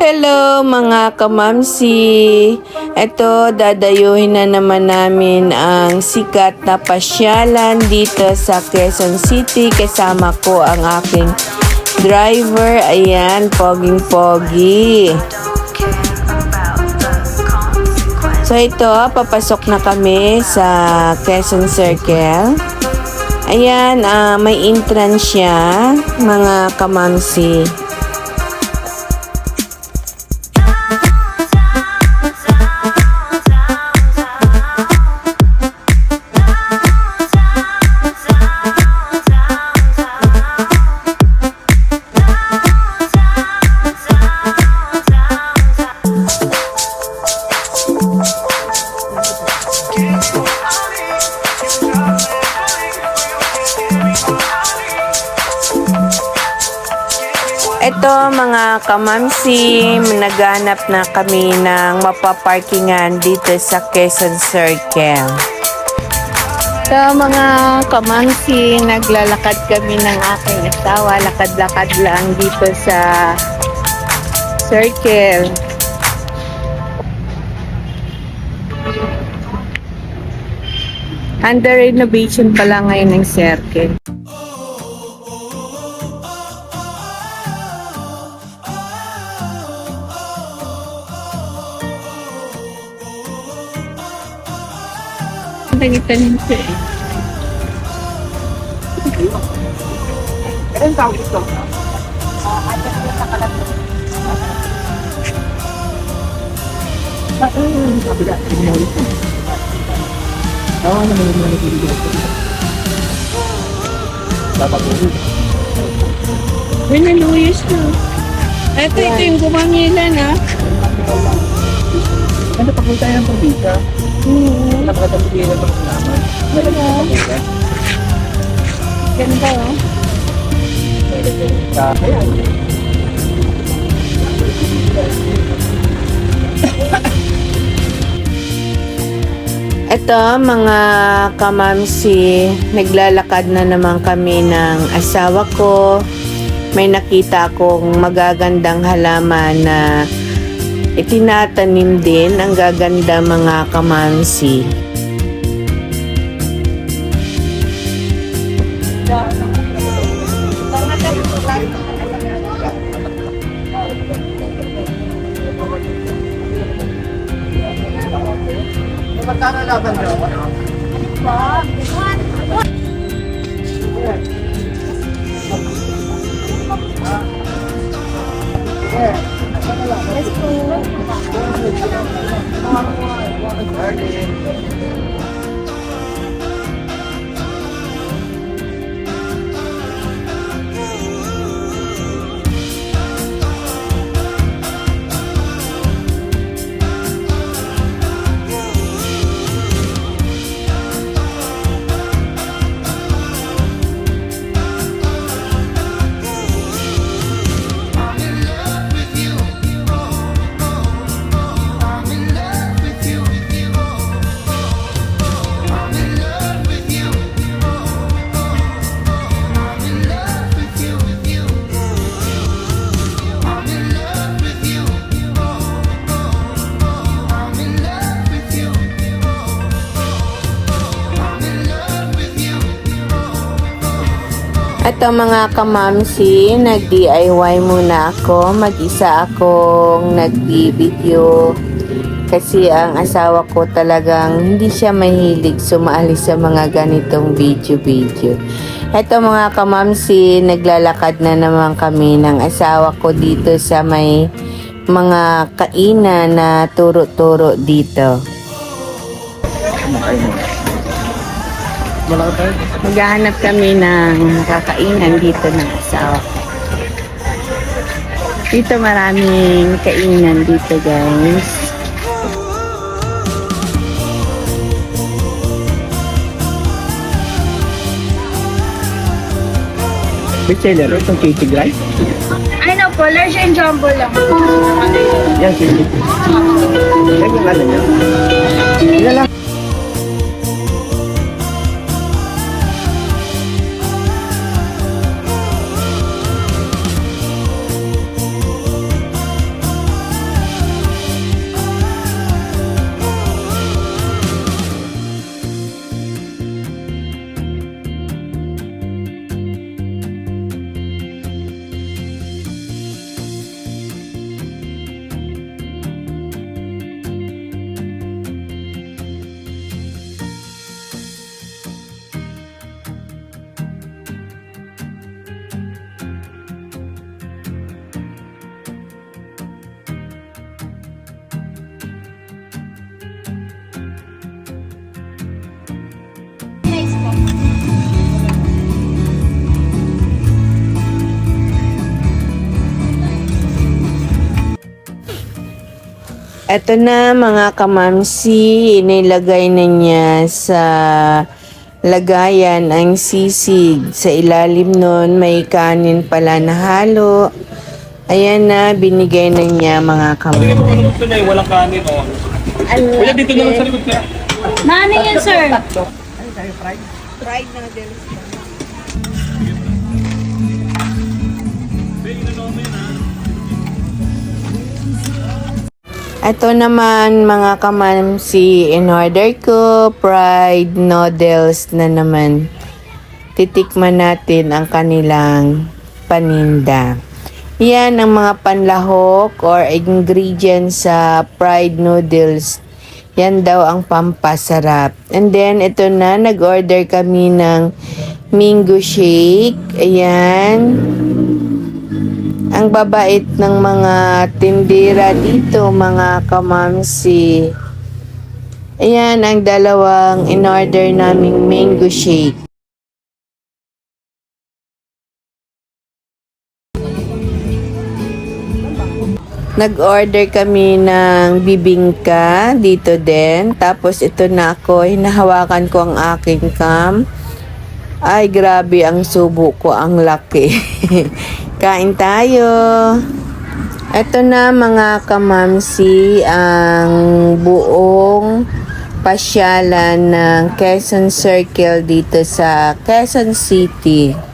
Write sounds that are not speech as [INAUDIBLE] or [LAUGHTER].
Hello mga kamamsi! Ito, dadayuhin na naman namin ang sikat na pasyalan dito sa Quezon City. Kasama ko ang aking driver. Ayan, poging-pogi. So ito, papasok na kami sa Quezon Circle. Ayan, ah, may entrance siya, mga kamamsi. Ito mga kamamsi, naghanap na kami ng mapaparkingan dito sa Quezon Circle. So mga kamamsi, naglalakad kami ng aking asawa. Lakad-lakad lang dito sa Circle. Under renovation pa lang ngayon ng Circle. Tagitan siya eh. Anong tawag ito? Kabila. Oo, naman yung mga nagiging Dapat yun. May naluyos na. Ito, ito yung gumangilan ah. Ano pa kung tayo ng pabisa? Hmm. Napakatambigay na pag naman. Ganda. Ganda oh. Ayan. Ito mga kamamsi, naglalakad na naman kami ng asawa ko. May nakita akong magagandang halaman na itinatanim din ang gaganda mga. Magkano laban nyo? Ito mga kamamsi, nag-DIY muna ako. Mag-isa akong nag-video. Kasi ang asawa ko talagang hindi siya mahilig sumali sa mga ganitong video-video. Ito mga kamamsi, naglalakad na naman kami ng asawa ko dito sa may mga kainan na turo-turo dito. Tayo. Maghahanap kami ng kakainan dito ng asawa. Dito maraming kainan dito guys. Bestseller, itong kitig rice. Ay no po, large and jumbo lang. Yan, kitig. Yan yung ano niya. Yan lang. Eto na mga kamamsi, inilagay na niya sa lagayan ang sisig. Sa ilalim nun may kanin pala na halo. Ayan na, binigay na niya mga kamamsi. Ano gusto niya? eh, Walang kanin, oh. Kuya, dito na lang sa likod kaya. Nani yan, sir? Ito naman mga kamamsi, in order ko, fried noodles na naman. Titikman natin ang kanilang paninda. Yan ang mga panlahok or ingredients sa fried noodles. Yan daw ang pampasarap. And then, ito na, nag-order kami ng mango shake. Ayan. Ang babait ng mga tindera dito, mga kamamsi. Ayan ang dalawang in-order naming mango shake. Nag-order kami ng bibingka dito din. Tapos ito na ako, hinahawakan ko ang aking cam. Ay, grabe ang subo ko, ang laki. [LAUGHS] Kain tayo. Ito na mga kamamsi, ang buong pasyalan ng Quezon Circle dito sa Quezon City.